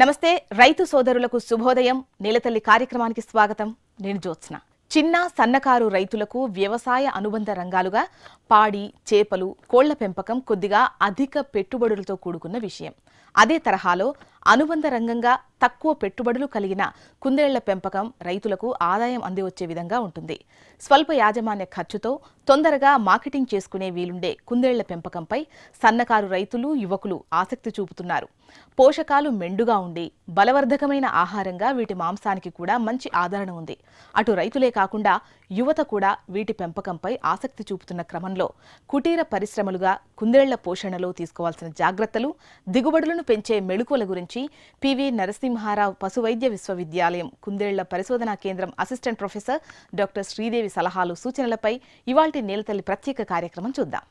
నమస్తే రైతు సోదరులకు శుభోదయం. నీలతల్లి కార్యక్రమానికి స్వాగతం. నేను జ్యోత్స్న. చిన్న సన్నకారు రైతులకు వ్యవసాయ అనుబంధ రంగాలుగా పాడి చేపలు కోళ్ళ పెంపకం కొద్దిగా అధిక పెట్టుబడులతో కూడుకున్న విషయం. అదే తరహాలో అనుబంధ రంగంగా తక్కువ పెట్టుబడులు కలిగిన కుందేళ్ళ పెంపకం రైతులకు ఆదాయం అందివచ్చే విధంగా ఉంటుంది. స్వల్ప యాజమాన్య ఖర్చుతో తొందరగా మార్కెటింగ్ చేసుకునే వీలుండే కుందేళ్ళ పెంపకంపై సన్నకారు రైతులు యువకులు ఆసక్తి చూపుతున్నారు. పోషకాలు మెండుగా ఉండి బలవర్ధకమైన ఆహారంగా వీటి మాంసానికి కూడా మంచి ఆదరణ ఉంది. అటు రైతులే కాకుండా యువత కూడా వీటి పెంపకంపై ఆసక్తి చూపుతున్న క్రమంలో కుటీర పరిశ్రమలుగా కుందేళ్ళ పోషణలో తీసుకోవాల్సిన జాగ్రత్తలు దిగుబడులను పెంచే మెళుకువల గురించి పివి నరసింహారావు పశువైద్య విశ్వవిద్యాలయం కుందేళ్ళ పరిశోధనా కేంద్రం అసిస్టెంట్ ప్రొఫెసర్ డాక్టర్ శ్రీదేవి సలహాలు సూచనలపై ఇవాల్టి నేలతల్లి ప్రత్యేక కార్యక్రమం చూద్దాం.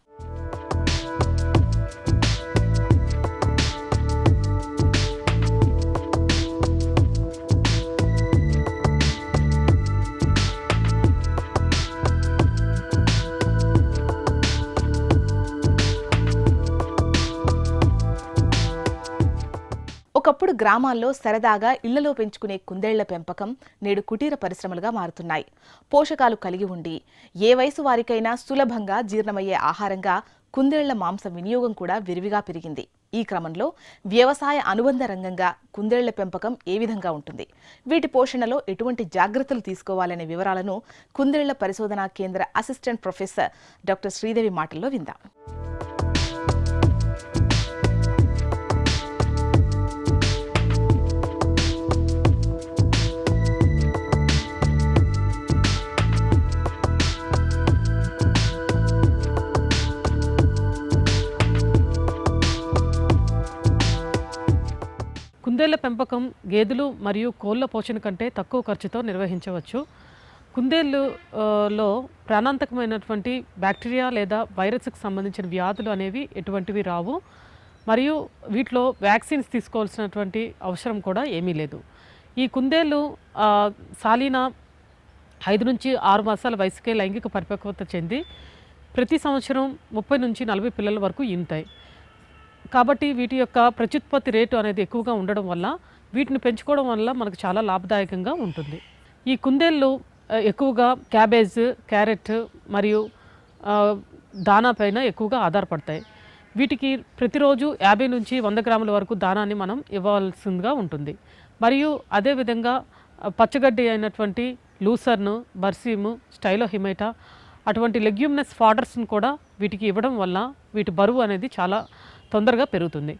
ఒకప్పుడు గ్రామాల్లో సరదాగా ఇళ్ళలో పెంచుకునే కుందేళ్ళ పెంపకం నేడు కుటీర పరిశ్రమలుగా మారుతున్నాయి. పోషకాలు కలిగి ఉండి ఏ వయసు వారికైనా సులభంగా జీర్ణమయ్యే ఆహారంగా కుందేళ్ళ మాంసం వినియోగం కూడా విరివిగా పెరిగింది. ఈ క్రమంలో వ్యవసాయ అనుబంధ రంగంగా కుందేళ్ళ పెంపకం ఏ విధంగా ఉంటుంది? వీటి పోషణలో ఎటువంటి జాగ్రత్తలు తీసుకోవాలనే వివరాలను కుందేళ్ళ పరిశోధనా కేంద్ర అసిస్టెంట్ ప్రొఫెసర్ డాక్టర్ శ్రీదేవి మాటల్లో విందాం. కుందేళ్ళ పెంపకం గేదెలు మరియు కోళ్ళ పోషణ కంటే తక్కువ ఖర్చుతో నిర్వహించవచ్చు. కుందేళ్ళు లో ప్రాణాంతకమైనటువంటి బ్యాక్టీరియా లేదా వైరస్కి సంబంధించిన వ్యాధులు అనేవి ఎటువంటివి రావు. మరియు వీటిలో వ్యాక్సిన్స్ తీసుకోవాల్సినటువంటి అవసరం కూడా ఏమీ లేదు. ఈ కుందేళ్ళు ఆ, సాలీనా ఐదు నుంచి ఆరు మాసాల వయసుకే లైంగిక పరిపక్వత చెంది ప్రతి సంవత్సరం ముప్పై నుంచి నలభై పిల్లల వరకు ఈనుతాయి. కాబట్టి వీటి యొక్క ప్రత్యుత్పత్తి రేటు అనేది ఎక్కువగా ఉండడం వల్ల వీటిని పెంచుకోవడం వల్ల మనకు చాలా లాభదాయకంగా ఉంటుంది. ఈ కుందేళ్ళు ఎక్కువగా క్యాబేజ్ క్యారెట్ మరియు దానా పైన ఎక్కువగా ఆధారపడతాయి. వీటికి ప్రతిరోజు యాభై నుంచి వంద గ్రాముల వరకు దానాన్ని మనం ఇవ్వాల్సిందిగా ఉంటుంది. మరియు అదేవిధంగా పచ్చగడ్డి అయినటువంటి లూసర్ను బర్సీము స్టైలో హిమైటా అటువంటి లెగ్యూమ్నెస్ ఫాడర్స్ని కూడా వీటికి ఇవ్వడం వల్ల వీటి బరువు అనేది చాలా తొందరగా పెరుగుతుంది.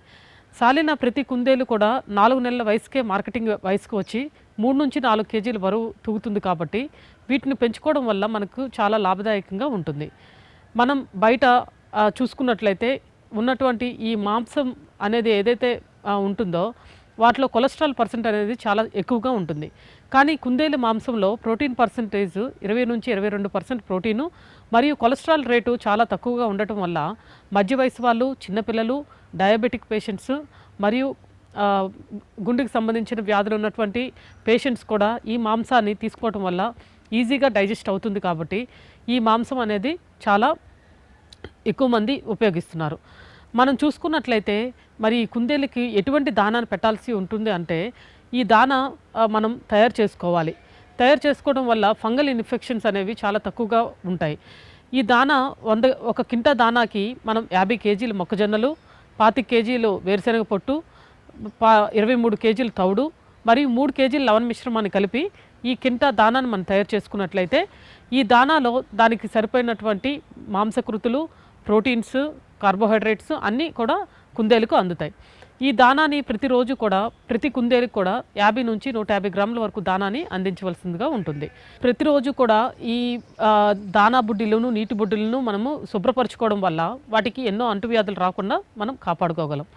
సాలిన ప్రతి కుందేలు కూడా నాలుగు నెలల వయసుకే మార్కెటింగ్ వయసుకు వచ్చి మూడు నుంచి నాలుగు కేజీల బరువు తూగుతుంది కాబట్టి వీటిని పెంచుకోవడం వల్ల మనకు చాలా లాభదాయకంగా ఉంటుంది. మనం బయట చూసుకున్నట్లయితే ఉన్నటువంటి ఈ మాంసం అనేది ఏదైతే ఉంటుందో వాటిలో కొలెస్ట్రాల్ పర్సెంట్ అనేది చాలా ఎక్కువగా ఉంటుంది. కానీ కుందేలు మాంసంలో ప్రోటీన్ పర్సెంటేజ్ ఇరవై నుంచి ఇరవై రెండు పర్సెంట్ ప్రోటీను మరియు కొలెస్ట్రాల్ రేటు చాలా తక్కువగా ఉండటం వల్ల మధ్య వయసు వాళ్ళు చిన్నపిల్లలు డయాబెటిక్ పేషెంట్స్ మరియు గుండెకి సంబంధించిన వ్యాధులు ఉన్నటువంటి పేషెంట్స్ కూడా ఈ మాంసాన్ని తీసుకోవటం వల్ల ఈజీగా డైజెస్ట్ అవుతుంది కాబట్టి ఈ మాంసం అనేది చాలా ఎక్కువ మంది ఉపయోగిస్తున్నారు. మనం చూసుకున్నట్లయితే మరి ఈ కుందేలకి ఎటువంటి దానాన్ని పెట్టాల్సి ఉంటుంది అంటే ఈ దానా మనం తయారు చేసుకోవాలి. తయారు చేసుకోవడం వల్ల ఫంగల్ ఇన్ఫెక్షన్స్ అనేవి చాలా తక్కువగా ఉంటాయి. ఈ దానా వంద ఒక కింటా దానాకి మనం యాభై కేజీలు మొక్కజొన్నలు పాతి కేజీలు వేరుశనగ పొట్టు పా ఇరవై మూడు కేజీలు తౌడు మరియు మూడు కేజీలు లవణ మిశ్రమాన్ని కలిపి ఈ కింట దానాన్ని మనం తయారు చేసుకున్నట్లయితే ఈ దానాలో దానికి సరిపోయినటువంటి మాంసకృతులు ప్రోటీన్స్ కార్బోహైడ్రేట్స్ అన్నీ కూడా కుందేలకు అందుతాయి. ఈ దానాన్ని ప్రతిరోజు కూడా ప్రతి కుందేలు కూడా యాభై నుంచి నూట యాభై గ్రాముల వరకు దానాన్ని అందించవలసిందిగా ఉంటుంది. ప్రతిరోజు కూడా ఈ దానా బుడ్డిలను నీటి బుడ్డిలను మనము శుభ్రపరచుకోవడం వల్ల వాటికి ఎన్నో అంటువ్యాధులు రాకుండా మనం కాపాడుకోగలం.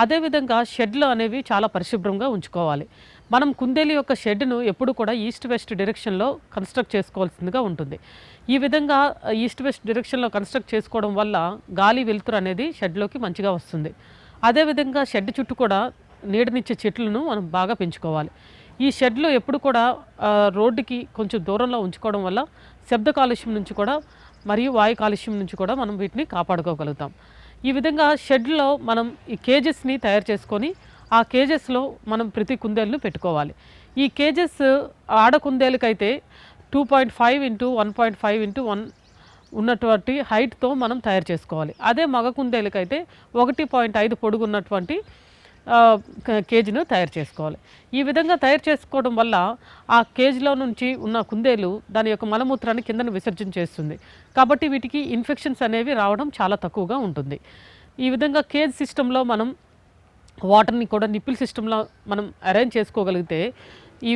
అదేవిధంగా షెడ్లు అనేవి చాలా పరిశుభ్రంగా ఉంచుకోవాలి. మనం కుందేలు యొక్క షెడ్ను ఎప్పుడు కూడా ఈస్ట్ వెస్ట్ డైరెక్షన్లో కన్స్ట్రక్ట్ చేసుకోవాల్సిందిగా ఉంటుంది. ఈ విధంగా ఈస్ట్ వెస్ట్ డైరెక్షన్లో కన్స్ట్రక్ట్ చేసుకోవడం వల్ల గాలి వెలుతురు అనేది షెడ్లోకి మంచిగా వస్తుంది. అదేవిధంగా షెడ్ చుట్టూ కూడా నీడనిచ్చే చెట్లను మనం బాగా పెంచుకోవాలి. ఈ షెడ్లో ఎప్పుడు కూడా రోడ్డుకి కొంచెం దూరంలో ఉంచుకోవడం వల్ల శబ్ద కాలుష్యం నుంచి కూడా మరియు వాయు కాలుష్యం నుంచి కూడా మనం వీటిని కాపాడుకోగలుగుతాం. ఈ విధంగా షెడ్లో మనం ఈ కేజెస్ని తయారు చేసుకొని ఆ కేజెస్లో మనం ప్రతి కుందేలును పెట్టుకోవాలి. ఈ కేజెస్ ఆడ కుందేలకైతే two point five into one point five into one ఉన్నటువంటి హైట్తో మనం తయారు చేసుకోవాలి. అదే మగ కుందేలకైతే ఒకటి పాయింట్ ఐదు పొడుగు ఉన్నటువంటి కేజీను తయారు చేసుకోవాలి. ఈ విధంగా తయారు చేసుకోవడం వల్ల ఆ కేజీలో నుంచి ఉన్న కుందేలు దాని యొక్క మలమూత్రాన్ని కిందన విసర్జన చేస్తుంది. కాబట్టి వీటికి ఇన్ఫెక్షన్స్ అనేవి రావడం చాలా తక్కువగా ఉంటుంది. ఈ విధంగా కేజ్ సిస్టంలో మనం వాటర్ని కూడా నిప్పిల్ సిస్టంలో మనం అరేంజ్ చేసుకోగలిగితే ఈ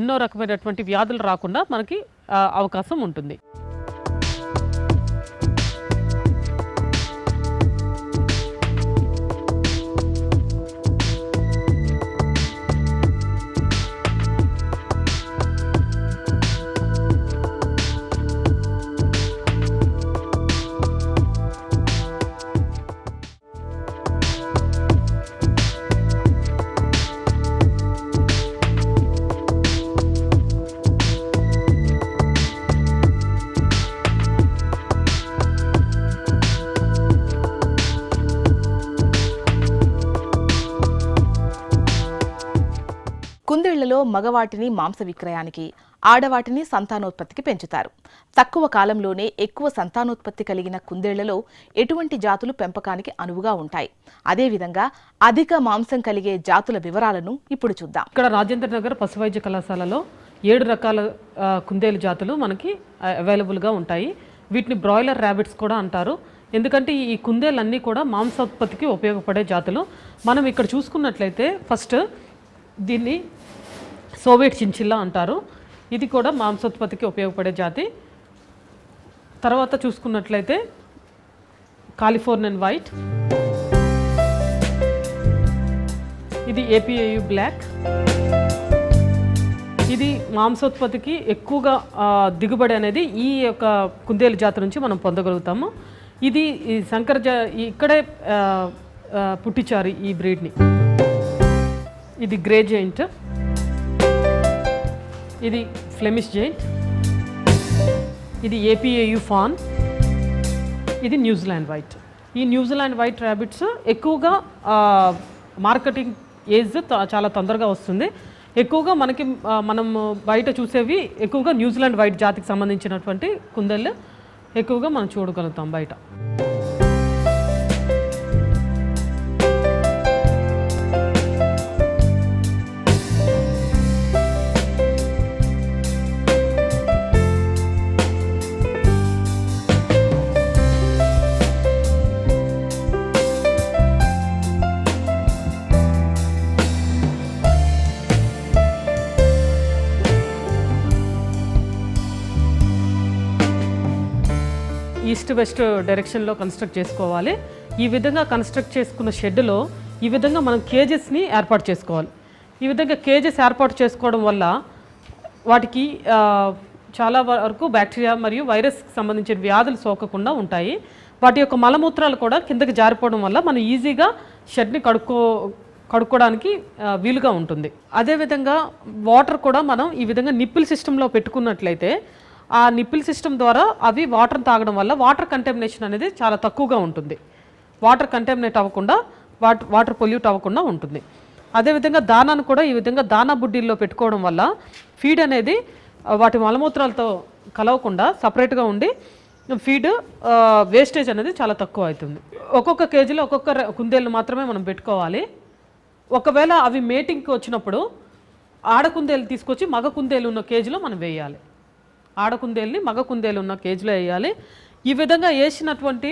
ఎన్నో రకమైనటువంటి వ్యాధులు రాకుండా మనకి అవకాశం ఉంటుంది. మగవాటిని మాంస విక్రయానికి ఆడవాటిని సంతానోత్పత్తికి పెంచుతారు. తక్కువ కాలంలోనే ఎక్కువ సంతానోత్పత్తి కలిగిన కుందేళ్ళలో ఎటువంటి జాతులు పెంపకానికి అనువుగా ఉంటాయి. అదేవిధంగా అధిక మాంసం కలిగే జాతుల వివరాలను ఇప్పుడు చూద్దాం. ఇక్కడ రాజేంద్ర నగర్ పశువైద్య కళాశాలలో ఏడు రకాల కుందేలు జాతులు మనకి అవైలబుల్గా ఉంటాయి. వీటిని బ్రాయిలర్ ర్యాబిట్స్ కూడా అంటారు. ఎందుకంటే ఈ కుందేలన్నీ కూడా మాంసోత్పత్తికి ఉపయోగపడే జాతులు. మనం ఇక్కడ చూసుకున్నట్లయితే ఫస్ట్ దీన్ని సోవియట్ చించిల్లా అంటారు. ఇది కూడా మాంసోత్పత్తికి ఉపయోగపడే జాతి. తర్వాత చూసుకున్నట్లయితే కాలిఫోర్నియన్ వైట్. ఇది ఏపీఏయు బ్లాక్ ఇది మాంసోత్పత్తికి ఎక్కువగా దిగుబడి అనేది ఈ యొక్క కుందేలు జాతి నుంచి మనం పొందగలుగుతాము. ఇది ఈ శంకర జా ఈ- ఇక్కడే ఆ, పుట్టించారు ఈ బ్రీడ్ని. ఇది గ్రే జైంట్ ఇది ఫ్లెమిష్ జైంట్ ఇది ఏపీఏయు ఫాన్ ఇది న్యూజిలాండ్ వైట్ ఈ న్యూజిలాండ్ వైట్ ర్యాబిట్స్ ఎక్కువగా మార్కెటింగ్ ఏజ్ చాలా తొందరగా వస్తుంది. ఎక్కువగా మనకి మనం బయట చూసేవి ఎక్కువగా న్యూజిలాండ్ వైట్ జాతికి సంబంధించినటువంటి కుందేళ్ళు ఎక్కువగా మనం చూడగలుగుతాం బయట. ఈస్ట్ వెస్ట్ డైరెక్షన్లో కన్స్ట్రక్ట్ చేసుకోవాలి. ఈ విధంగా కన్స్ట్రక్ట్ చేసుకున్న షెడ్లో ఈ విధంగా మనం కేజెస్ని ఏర్పాటు చేసుకోవాలి. ఈ విధంగా కేజెస్ ఏర్పాటు చేసుకోవడం వల్ల వాటికి చాలా వరకు బ్యాక్టీరియా మరియు వైరస్కి సంబంధించిన వ్యాధులు సోకకుండా ఉంటాయి. వాటి యొక్క మలమూత్రాలు కూడా కిందకి జారిపోవడం వల్ల మనం ఈజీగా షెడ్ని కడుక్కో కడుక్కోవడానికి వీలుగా ఉంటుంది. అదేవిధంగా వాటర్ కూడా మనం ఈ విధంగా నిప్పుల్ సిస్టంలో పెట్టుకున్నట్లయితే ఆ నిప్పుల్ సిస్టమ్ ద్వారా అవి వాటర్ తాగడం వల్ల వాటర్ కంటామినేషన్ అనేది చాలా తక్కువగా ఉంటుంది. వాటర్ కంటామినేట్ అవ్వకుండా వాటర్ వాటర్ పొల్యూట్ అవ్వకుండా ఉంటుంది. అదేవిధంగా దానాను కూడా ఈ విధంగా దానా బుడ్డీల్లో పెట్టుకోవడం వల్ల ఫీడ్ అనేది వాటి మలమూత్రాలతో కలవకుండా సపరేట్గా ఉండి ఫీడ్ వేస్టేజ్ అనేది చాలా తక్కువ అవుతుంది. ఒక్కొక్క కేజీలో ఒక్కొక్క కుందేళ్ళు మాత్రమే మనం పెట్టుకోవాలి. ఒకవేళ అవి మేటింగ్కి వచ్చినప్పుడు ఆడ కుందేలు తీసుకొచ్చి మగ కుందేలు ఉన్న కేజీలో మనం వేయాలి. ఆడ కుందేల్ని మగ కుందేలు ఉన్న కేజీలో వేయాలి. ఈ విధంగా వేసినటువంటి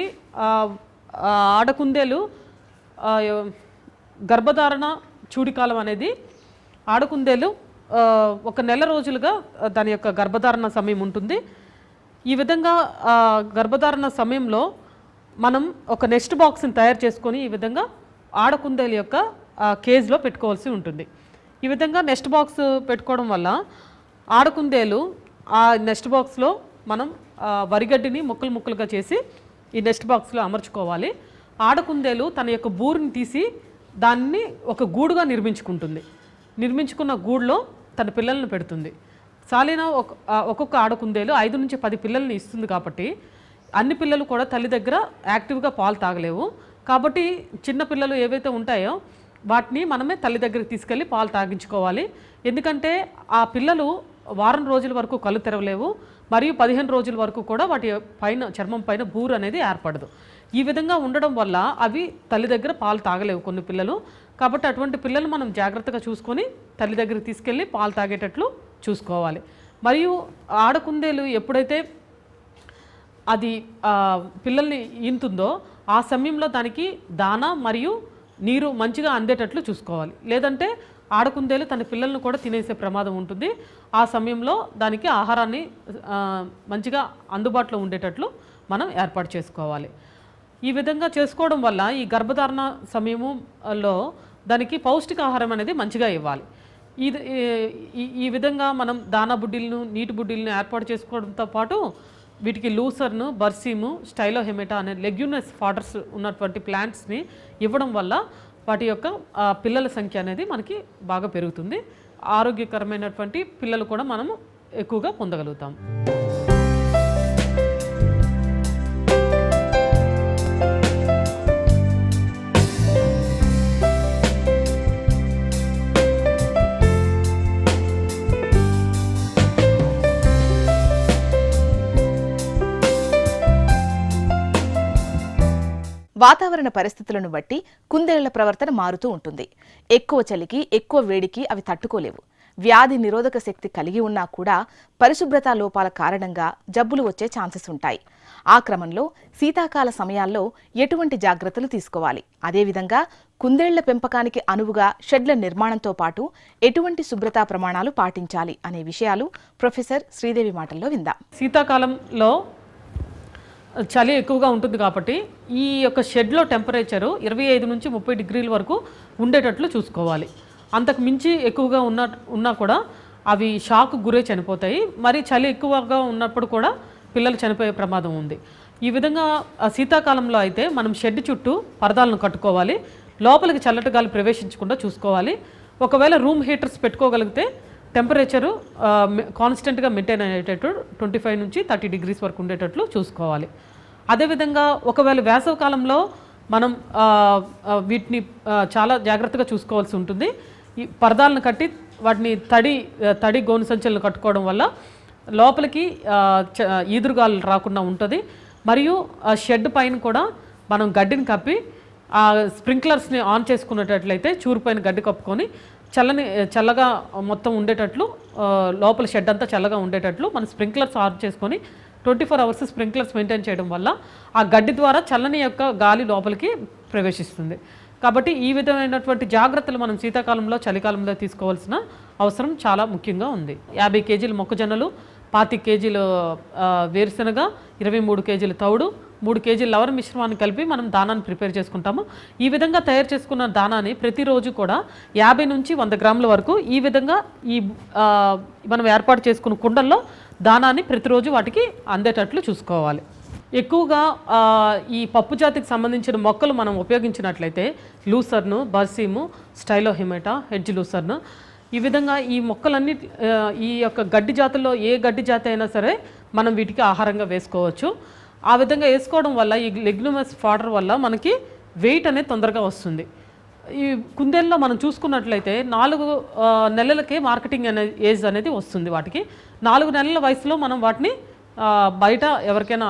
ఆడ కుందేలు గర్భధారణ చూడికాలం అనేది ఆడకుందేలు ఒక నెల రోజులుగా దాని యొక్క గర్భధారణ సమయం ఉంటుంది. ఈ విధంగా గర్భధారణ సమయంలో మనం ఒక నెక్స్ట్ బాక్స్ని తయారు చేసుకొని ఈ విధంగా ఆడకుందేలు యొక్క కేజ్లో పెట్టుకోవాల్సి ఉంటుంది. ఈ విధంగా నెక్స్ట్ బాక్స్ పెట్టుకోవడం వల్ల ఆడకుందేలు ఆ నెక్స్ట్ బాక్స్లో మనం వరిగడ్డిని ముక్కలు ముక్కలుగా చేసి ఈ నెక్స్ట్ బాక్స్లో అమర్చుకోవాలి. ఆడకుందేలు తన యొక్క బూరుని తీసి దాన్ని ఒక గూడుగా నిర్మించుకుంటుంది. నిర్మించుకున్న గూడులో తన పిల్లలను పెడుతుంది. సాలిన ఒక ఒక్కొక్క ఆడకుందేలు ఐదు నుంచి పది పిల్లల్ని ఇస్తుంది కాబట్టి అన్ని పిల్లలు కూడా తల్లి దగ్గర యాక్టివ్గా పాలు తాగలేవు. కాబట్టి చిన్న పిల్లలు ఏవైతే ఉంటాయో వాటిని మనమే తల్లి దగ్గరికి తీసుకెళ్ళి పాలు తాగించుకోవాలి. ఎందుకంటే ఆ పిల్లలు వారం రోజుల వరకు కళ్ళు తెరవలేవు మరియు పదిహేను రోజుల వరకు కూడా వాటి పైన చర్మం పైన బూరు అనేది ఏర్పడదు. ఈ విధంగా ఉండడం వల్ల అవి తల్లి దగ్గర పాలు తాగలేవు కొన్ని పిల్లలు. కాబట్టి అటువంటి పిల్లలు మనం జాగ్రత్తగా చూసుకొని తల్లి దగ్గరికి తీసుకెళ్ళి పాలు తాగేటట్లు చూసుకోవాలి. మరియు ఆడకుందేలు ఎప్పుడైతే అది పిల్లల్ని ఈనుతుందో ఆ సమయంలో దానికి దాన మరియు నీరు మంచిగా అందేటట్లు చూసుకోవాలి. లేదంటే ఆడకుందేలు తన పిల్లలను కూడా తినేసే ప్రమాదం ఉంటుంది. ఆ సమయంలో దానికి ఆహారాన్ని మంచిగా అందుబాటులో ఉండేటట్లు మనం ఏర్పాటు చేసుకోవాలి. ఈ విధంగా చేసుకోవడం వల్ల ఈ గర్భధారణ సమయములో దానికి పౌష్టికాహారం అనేది మంచిగా ఇవ్వాలి. ఇది ఈ- ఈ విధంగా మనం దానా బుడ్డిలను నీటి బుడ్డిలను ఏర్పాటు చేసుకోవడంతో పాటు వీటికి లూసర్ను బర్సీము స్టైలో హెమెటా అనే లెగ్యూనస్ ఫాడర్స్ ఉన్నటువంటి ప్లాంట్స్ని ఇవ్వడం వల్ల వాటి యొక్క పిల్లల సంఖ్య అనేది మనకి బాగా పెరుగుతుంది. ఆరోగ్యకరమైనటువంటి పిల్లలు కూడా మనము ఎక్కువగా పొందగలుగుతాం. వాతావరణ పరిస్థితులను బట్టి కుందేళ్ళ ప్రవర్తన మారుతూ ఉంటుంది. ఎక్కువ చలికి ఎక్కువ వేడికి అవి తట్టుకోలేవు. వ్యాధి నిరోధక శక్తి కలిగి ఉన్నా కూడా పరిశుభ్రత లోపాల కారణంగా జబ్బులు వచ్చే ఛాన్సెస్ ఉంటాయి. ఆ క్రమంలో శీతాకాల సమయాల్లో ఎటువంటి జాగ్రత్తలు తీసుకోవాలి. అదేవిధంగా కుందేళ్ళ పెంపకానికి అనువుగా షెడ్ల నిర్మాణంతో పాటు ఎటువంటి శుభ్రతా ప్రమాణాలు పాటించాలి అనే విషయాలు ప్రొఫెసర్ శ్రీదేవి మాటల్లో విందాం. శీతాకాలంలో చలి ఎక్కువగా ఉంటుంది కాబట్టి ఈ యొక్క షెడ్లో టెంపరేచరు ఇరవై ఐదు నుంచి ముప్పై డిగ్రీల వరకు ఉండేటట్లు చూసుకోవాలి. అంతకు మించి ఎక్కువగా ఉన్న ఉన్నా కూడా అవి షాక్ గురై చనిపోతాయి. మరి చలి ఎక్కువగా ఉన్నప్పుడు కూడా పిల్లలు చనిపోయే ప్రమాదం ఉంది. ఈ విధంగా శీతాకాలంలో అయితే మనం షెడ్ చుట్టూ పరదాలను కట్టుకోవాలి. లోపలికి చల్లటి గాలి ప్రవేశించకుండా చూసుకోవాలి. ఒకవేళ రూమ్ హీటర్స్ పెట్టుకోగలిగితే టెంపరేచరు కాన్స్టెంట్గా మెయింటైన్ అయ్యేటట్టు ట్వంటీ ఫైవ్ నుంచి థర్టీ డిగ్రీస్ వరకు ఉండేటట్లు చూసుకోవాలి. అదేవిధంగా ఒకవేళ వేసవ కాలంలో మనం వీటిని చాలా జాగ్రత్తగా చూసుకోవాల్సి ఉంటుంది. ఈ పరదాలను కట్టి వాటిని తడి తడి గోను సంచులను కట్టుకోవడం వల్ల లోపలికి చ- ఈదురుగాలు రాకుండా ఉంటుంది. మరియు ఆ షెడ్ పైన కూడా మనం గడ్డిని కప్పి ఆ స్ప్రింక్లర్స్ని ఆన్ చేసుకునేటట్లయితే చూరు పైన గడ్డి కప్పుకొని చల్లని చల్లగా మొత్తం ఉండేటట్లు లోపల షెడ్ అంతా చల్లగా ఉండేటట్లు మనం స్ప్రింక్లర్స్ ఆన్ చేసుకొని twenty four hours sprinklers maintain చేయడం వల్ల ఆ గడ్డి ద్వారా చల్లని యొక్క గాలి లోపలికి ప్రవేశిస్తుంది. కాబట్టి ఈ విధమైనటువంటి జాగ్రత్తలు మనం శీతాకాలంలో చలికాలంలో తీసుకోవాల్సిన అవసరం చాలా ముఖ్యంగా ఉంది. యాభై కేజీల మొక్కజొన్నలు పాతి కేజీలు వేరుశనగ ఇరవై మూడు కేజీలు తౌడు మూడు కేజీల లవర్ మిశ్రమాన్ని కలిపి మనం దానాన్ని ప్రిపేర్ చేసుకుంటాము. ఈ విధంగా తయారు చేసుకున్న దానాన్ని ప్రతిరోజు కూడా యాభై నుంచి వంద గ్రాముల వరకు ఈ విధంగా ఈ మనం ఏర్పాటు చేసుకున్న కుండల్లో దానాన్ని ప్రతిరోజు వాటికి అందేటట్లు చూసుకోవాలి. ఎక్కువగా ఈ పప్పు జాతికి సంబంధించిన మొక్కలు మనం ఉపయోగించినట్లయితే లూసర్ను బర్సీము స్టైలో హిమేటా హెడ్జ్ లూసర్ను ఈ విధంగా ఈ మొక్కలన్నీ ఈ యొక్క గడ్డి జాతుల్లో ఏ గడ్డి జాతి అయినా సరే మనం వీటికి ఆహారంగా వేసుకోవచ్చు. ఆ విధంగా వేసుకోవడం వల్ల ఈ లెగ్నమస్ ఫాడర్ వల్ల మనకి వెయిట్ అనేది తొందరగా వస్తుంది. ఈ కుందేల్లో మనం చూసుకున్నట్లయితే నాలుగు నెలలకే మార్కెటింగ్ అనే ఏజ్ అనేది వస్తుంది వాటికి. నాలుగు నెలల వయసులో మనం వాటిని బయట ఎవరికైనా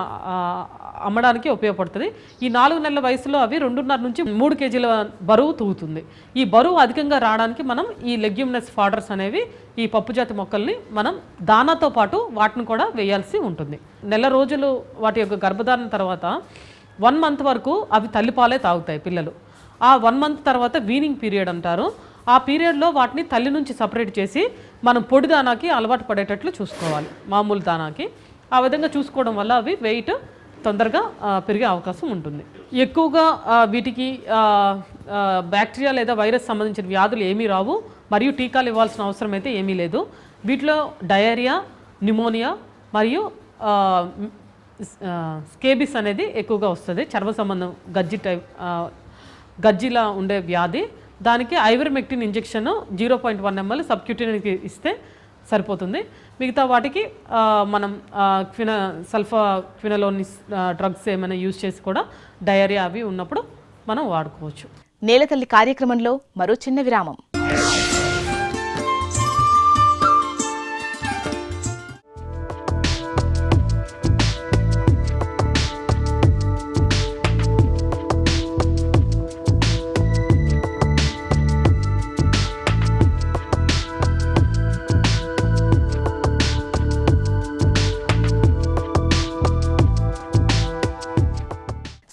అమ్మడానికి ఉపయోగపడుతుంది. ఈ నాలుగు నెలల వయసులో అవి రెండున్నర నుంచి మూడు కేజీల బరువు తూగుతుంది. ఈ బరువు అధికంగా రావడానికి మనం ఈ లెగ్యూమినస్ ఫాడర్స్ అనేవి ఈ పప్పుజాతి మొక్కల్ని మనం దానాతో పాటు వాటిని కూడా వేయాల్సి ఉంటుంది. నెల రోజులు వాటి యొక్క గర్భధారణ తర్వాత వన్ మంత్ వరకు అవి తల్లిపాలే తాగుతాయి పిల్లలు. ఆ వన్ మంత్ తర్వాత వీనింగ్ పీరియడ్ అంటారు. ఆ పీరియడ్లో వాటిని తల్లి నుంచి సపరేట్ చేసి మనం పొడి దానాకి అలవాటు పడేటట్లు చూసుకోవాలి. మామూలు దానాకి. ఆ విధంగా చూసుకోవడం వల్ల అవి వెయిట్ తొందరగా పెరిగే అవకాశం ఉంటుంది. ఎక్కువగా వీటికి బ్యాక్టీరియా లేదా వైరస్ సంబంధించిన వ్యాధులు ఏమీ రావు. మరియు టీకాలు ఇవ్వాల్సిన అవసరం అయితే ఏమీ లేదు. వీటిలో డయేరియా న్యూమోనియా మరియు స్కేబిస్ అనేది ఎక్కువగా వస్తుంది. చర్మ సంబంధం గజ్జి టైప్ గజ్జిలా ఉండే వ్యాధి. దానికి ivermectin injection zero point one ML సబ్క్యూటిన్కి ఇస్తే సరిపోతుంది. మిగతా వాటికి మనం క్విన సల్ఫా క్వినలోని డ్రగ్స్ ఏమైనా యూజ్ చేసి కూడా డయేరియా అవి ఉన్నప్పుడు మనం వాడుకోవచ్చు. నేలతల్లి కార్యక్రమంలో మరో చిన్న విరామం.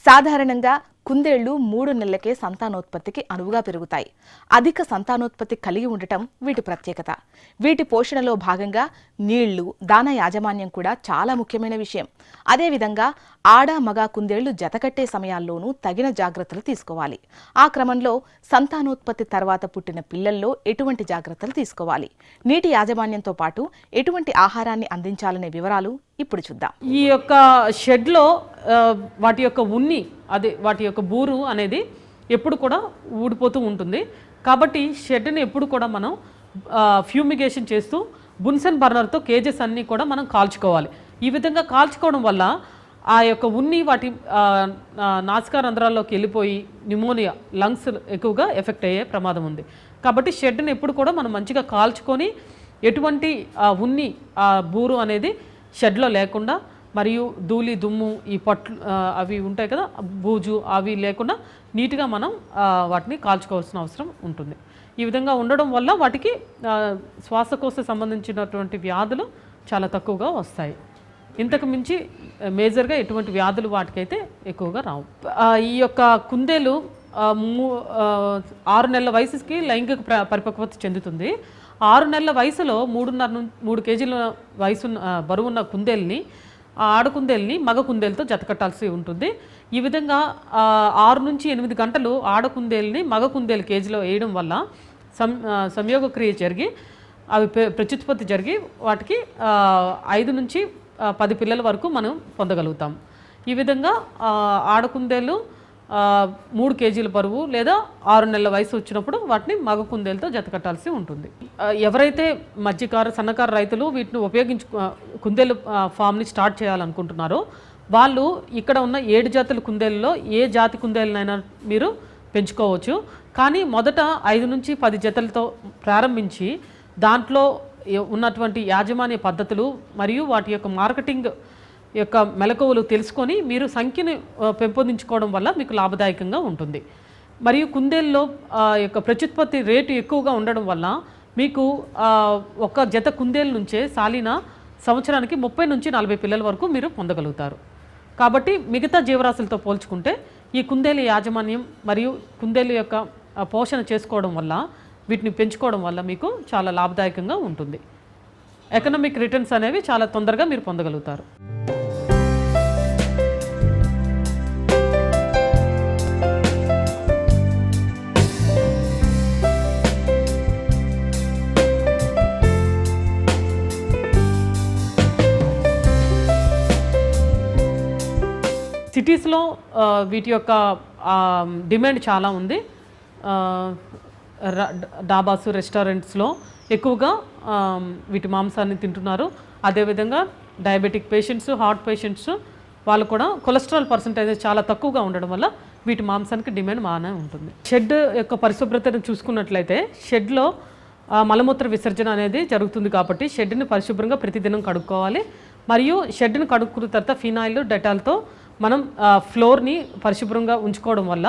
సాధారణంగా కుందేళ్ళు మూడు నెలలకే సంతానోత్పత్తికి అనువుగా పెరుగుతాయి. అధిక సంతానోత్పత్తి కలిగి ఉండటం వీటి ప్రత్యేకత. వీటి పోషణలో భాగంగా నీళ్ళు దాన యాజమాన్యం కూడా చాలా ముఖ్యమైన విషయం. అదేవిధంగా ఆడ మగ కుందేళ్ళు జతకట్టే సమయాల్లోనూ తగిన జాగ్రత్తలు తీసుకోవాలి. ఆ క్రమంలో సంతానోత్పత్తి తర్వాత పుట్టిన పిల్లల్లో ఎటువంటి జాగ్రత్తలు తీసుకోవాలి? నీటి యాజమాన్యంతో పాటు ఎటువంటి ఆహారాన్ని అందించాలనే వివరాలు ఇప్పుడు చూద్దాం. ఈ యొక్క షెడ్లో వాటి యొక్క ఉన్ని అదే వాటి యొక్క బూరు అనేది ఎప్పుడు కూడా ఊడిపోతూ ఉంటుంది. కాబట్టి షెడ్ని ఎప్పుడు కూడా మనం ఫ్యూమిగేషన్ చేస్తూ బున్సన్ బర్నర్తో కేజెస్ అన్నీ కూడా మనం కాల్చుకోవాలి. ఈ విధంగా కాల్చుకోవడం వల్ల ఆ యొక్క ఉన్ని వాటి ఆ, నాసికా రంధ్రాల్లోకి వెళ్ళిపోయి న్యూమోనియా లంగ్స్ ఎక్కువగా ఎఫెక్ట్ అయ్యే ప్రమాదం ఉంది. కాబట్టి షెడ్ని ఎప్పుడు కూడా మనం మంచిగా కాల్చుకొని ఎటువంటి ఉన్ని ఆ బూరు అనేది షెడ్లో లేకుండా మరియు ధూళి దుమ్ము ఈ పట్లు అవి ఉంటాయి కదా బూజు అవి లేకుండా నీట్గా మనం వాటిని కాల్చుకోవాల్సిన అవసరం ఉంటుంది. ఈ విధంగా ఉండడం వల్ల వాటికి శ్వాసకోశ సంబంధించినటువంటి వ్యాధులు చాలా తక్కువగా వస్తాయి. ఇంతకు మించి మేజర్గా ఎటువంటి వ్యాధులు వాటికైతే ఎక్కువగా రావు. ఈ యొక్క కుందేలు మూ- ఆరు నెలల వయసుకి లైంగిక ప్ర- పరిపక్వత చెందుతుంది. ఆరు నెలల వయసులో మూడున్నర నుంచి మూడు కేజీల వయసు బరువున్న కుందేల్ని ఆడకుందేల్ని మగ కుందేలతో జతకట్టాల్సి ఉంటుంది. ఈ విధంగా ఆరు నుంచి ఎనిమిది గంటలు ఆడకుందేల్ని మగ కుందేలు కేజీలో వేయడం వల్ల సం సంయోగ క్రియ జరిగి అవి ప్ర- ప్రత్యుత్పత్తి జరిగి వాటికి ఐదు నుంచి పది పిల్లల వరకు మనం పొందగలుగుతాం. ఈ విధంగా ఆడకుందేలు మూడు కేజీల బరువు లేదా ఆరు నెలల వయసు వచ్చినప్పుడు వాటిని మగ కుందేలతో జతకట్టాల్సి ఉంటుంది. ఎవరైతే మధ్యకారు సన్నకారు రైతులు వీటిని ఉపయోగించు కుందేలు ఫామ్ని స్టార్ట్ చేయాలనుకుంటున్నారో వాళ్ళు ఇక్కడ ఉన్న ఏడు జాతుల కుందేలలో ఏ జాతి కుందేలనైనా మీరు పెంచుకోవచ్చు. కానీ మొదట ఐదు నుంచి పది జతలతో ప్రారంభించి దాంట్లో ఉన్నటువంటి యాజమాన్య పద్ధతులు మరియు వాటి యొక్క మార్కెటింగ్ యొక్క మెలకువలు తెలుసుకొని మీరు సంఖ్యను పెంపొందించుకోవడం వల్ల మీకు లాభదాయకంగా ఉంటుంది. మరియు కుందేల్లో యొక్క ప్రత్యుత్పత్తి రేటు ఎక్కువగా ఉండడం వల్ల మీకు ఒక జత కుందేల నుంచే సాలిన సంవత్సరానికి ముప్పై నుంచి నలభై పిల్లల వరకు మీరు పొందగలుగుతారు. కాబట్టి మిగతా జీవరాశులతో పోల్చుకుంటే ఈ కుందేలు యాజమాన్యం మరియు కుందేలు యొక్క పోషణ చేసుకోవడం వల్ల వీటిని పెంచుకోవడం వల్ల మీకు చాలా లాభదాయకంగా ఉంటుంది. ఎకనామిక్ రిటర్న్స్ అనేవి చాలా తొందరగా మీరు పొందగలుగుతారు. సిటీస్లో వీటి యొక్క డిమాండ్ చాలా ఉంది. డాబాసు రెస్టారెంట్స్లో ఎక్కువగా వీటి మాంసాన్ని తింటున్నారు. అదేవిధంగా డయాబెటిక్ పేషెంట్స్ హార్ట్ పేషెంట్స్ వాళ్ళు కూడా కొలెస్ట్రాల్ పర్సంటేజ్ చాలా తక్కువగా ఉండడం వల్ల వీటి మాంసానికి డిమాండ్ బాగానే ఉంటుంది. షెడ్ యొక్క పరిశుభ్రతను చూసుకున్నట్లయితే షెడ్లో మలమూత్ర విసర్జన అనేది జరుగుతుంది కాబట్టి షెడ్ని పరిశుభ్రంగా ప్రతిదినం కడుక్కోవాలి. మరియు షెడ్ని కడుక్కున్న తర్వాత ఫినాయిల్ డెటాల్తో మనం ఫ్లోర్ని పరిశుభ్రంగా ఉంచుకోవడం వల్ల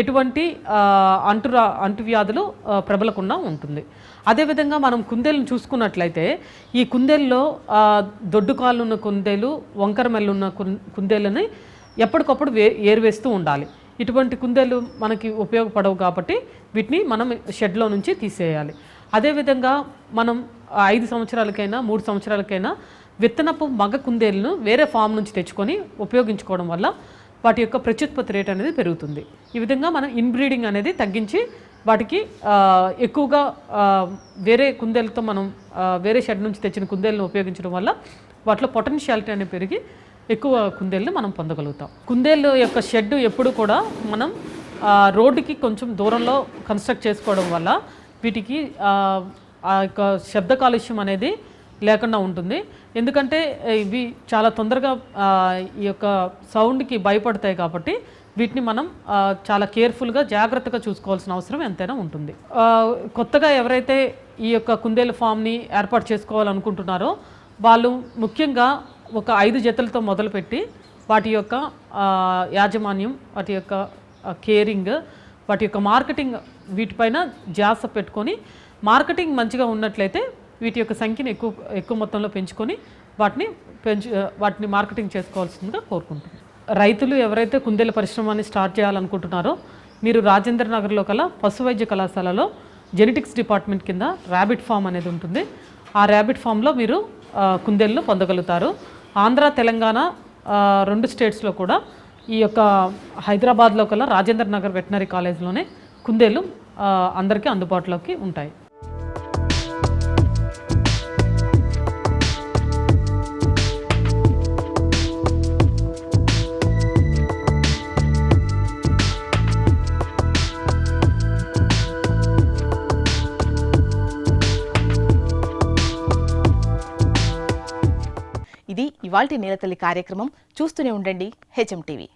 ఎటువంటి అంటురా అంటువ్యాధులు ప్రబలకుండా ఉంటుంది. అదేవిధంగా మనం కుందేలను చూసుకున్నట్లయితే ఈ కుందేల్లో దొడ్డుకాళ్ళు దొడ్డు ఉన్న కుందేలు వంకర మెల్లు ఉన్న కుందేళ్ళని కుందేలని ఎప్పటికప్పుడు వే ఏరువేస్తూ ఉండాలి. ఇటువంటి కుందేలు మనకి ఉపయోగపడవు కాబట్టి వీటిని మనం షెడ్లో నుంచి తీసేయాలి. అదేవిధంగా మనం ఐదు సంవత్సరాలకైనా మూడు సంవత్సరాలకైనా విత్తనపు మగ కుందేలను వేరే ఫామ్ నుంచి తెచ్చుకొని ఉపయోగించుకోవడం వల్ల వాటి యొక్క ప్రత్యుత్పత్తి రేట్ అనేది పెరుగుతుంది. ఈ విధంగా మనం ఇన్బ్రీడింగ్ అనేది తగ్గించి వాటికి ఎక్కువగా వేరే కుందేలతో మనం వేరే షెడ్ నుంచి తెచ్చిన కుందేలను ఉపయోగించడం వల్ల వాటిలో పొటెన్షియాలిటీ అనేది పెరిగి ఎక్కువ కుందేళ్ళని మనం పొందగలుగుతాం. కుందేళ్ళ యొక్క షెడ్ ఎప్పుడు కూడా మనం రోడ్డుకి కొంచెం దూరంలో కన్స్ట్రక్ట్ చేసుకోవడం వల్ల వీటికి ఆ యొక్క శబ్ద కాలుష్యం అనేది లేకుండా ఉంటుంది. ఎందుకంటే ఇవి చాలా తొందరగా ఈ యొక్క సౌండ్కి భయపడతాయి కాబట్టి వీటిని మనం చాలా కేర్ఫుల్గా జాగ్రత్తగా చూసుకోవాల్సిన అవసరం ఎంతైనా ఉంటుంది. కొత్తగా ఎవరైతే ఈ యొక్క కుందేలు ఫామ్ని ఏర్పాటు చేసుకోవాలనుకుంటున్నారో వాళ్ళు ముఖ్యంగా ఒక ఐదు జతలతో మొదలుపెట్టి వాటి యొక్క యాజమాన్యం వాటి యొక్క కేరింగ్ వాటి యొక్క మార్కెటింగ్ వీటిపైన జాస పెట్టుకొని మార్కెటింగ్ మంచిగా ఉన్నట్లయితే వీటి యొక్క సంఖ్యను ఎక్కువ ఎక్కువ మొత్తంలో పెంచుకొని వాటిని పెంచు వాటిని మార్కెటింగ్ చేసుకోవాల్సిందిగా కోరుకుంటున్నాను. రైతులు ఎవరైతే కుందేల పరిశ్రమని స్టార్ట్ చేయాలనుకుంటున్నారో మీరు రాజేంద్ర నగర్లో కల పశు వైద్య కళాశాలలో జెనెటిక్స్ డిపార్ట్మెంట్ కింద ర్యాబిట్ ఫామ్ అనేది ఉంటుంది. ఆ ర్యాబిట్ ఫామ్లో మీరు కుందేళ్ళను కుందేళ్ళు పొందగలుగుతారు. ఆంధ్ర తెలంగాణ రెండు స్టేట్స్లో కూడా ఈ యొక్క హైదరాబాద్లో కల రాజేంద్ర నగర్ వెటనరీ కాలేజ్లోనే కుందేళ్ళు అందరికీ అందుబాటులోకి ఉంటాయి. ఇవాల్టి నేలతల్లి కార్యక్రమం చూస్తూనే ఉండండి హెచ్ఎం టీవీ.